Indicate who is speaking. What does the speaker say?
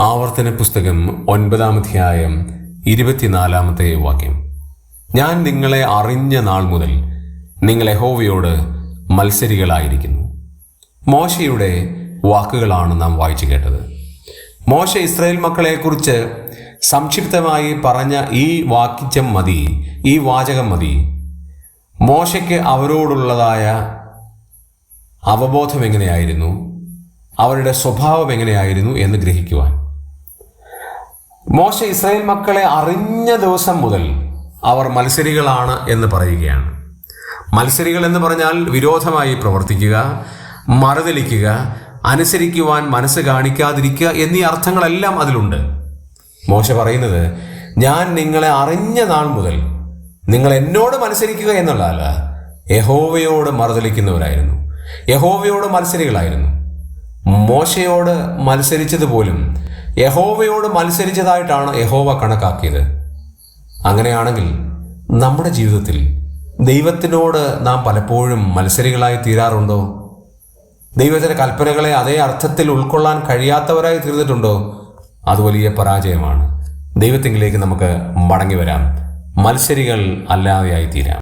Speaker 1: ആവർത്തന പുസ്തകം ഒൻപതാം അധ്യായം ഇരുപത്തിനാലാമത്തെ വാക്യം. ഞാൻ നിങ്ങളെ അറിഞ്ഞ നാൾ മുതൽ നിങ്ങളെ ഹോവയോട് മത്സരികളായിരിക്കുന്നു. മോശയുടെ വാക്കുകളാണ് നാം വായിച്ചു കേട്ടത്. മോശ ഇസ്രായേൽ മക്കളെക്കുറിച്ച് സംക്ഷിപ്തമായി പറഞ്ഞ ഈ വാക്യം മതി ഈ വാചകം മതി. മോശയ്ക്ക് അവരോടുള്ളതായ അവബോധം എങ്ങനെയായിരുന്നു? അവരുടെ സ്വഭാവം എങ്ങനെയായിരുന്നു എന്ന് ഗ്രഹിക്കുവാൻ. മോശ ഇസ്രായേൽ മക്കളെ അറിഞ്ഞ ദിവസം മുതൽ അവർ മത്സരികളാണ് എന്ന് പറയുകയാണ്. മത്സരികൾ എന്ന് പറഞ്ഞാൽ വിരോധമായി പ്രവർത്തിക്കുക മറുതലിക്കുക അനുസരിക്കുവാൻ മനസ്സ് കാണിക്കാതിരിക്കുക എന്നീ അർത്ഥങ്ങളെല്ലാം അതിലുണ്ട്. മോശ പറയുന്നത് ഞാൻ നിങ്ങളെ അറിഞ്ഞ നാൾ മുതൽ നിങ്ങൾ എന്നോട് മത്സരിക്കുക എന്നുള്ളതല്ല യഹോവയോട് മറുതലിക്കുന്നവരായിരുന്നു യഹോവയോട് മത്സരികളായിരുന്നു. മോശയോട് മത്സരിച്ചതുപോലും യഹോവയോട് മത്സരിച്ചതായിട്ടാണ് യഹോവ കണക്കാക്കിയത്. അങ്ങനെയാണെങ്കിൽ നമ്മുടെ ജീവിതത്തിൽ ദൈവത്തിനോട് നാം പലപ്പോഴും മത്സരികളായി തീരാറുണ്ടോ? ദൈവത്തിന്റെ കൽപ്പനകളെ അതേ അർത്ഥത്തിൽ ഉൾക്കൊള്ളാൻ കഴിയാത്തവരായി തീർന്നിട്ടുണ്ടോ? അത് വലിയ പരാജയമാണ്. ദൈവത്തിങ്കിലേക്ക് നമുക്ക് മടങ്ങി വരാം. മത്സരികൾ അല്ലാതെയായി തീരാം.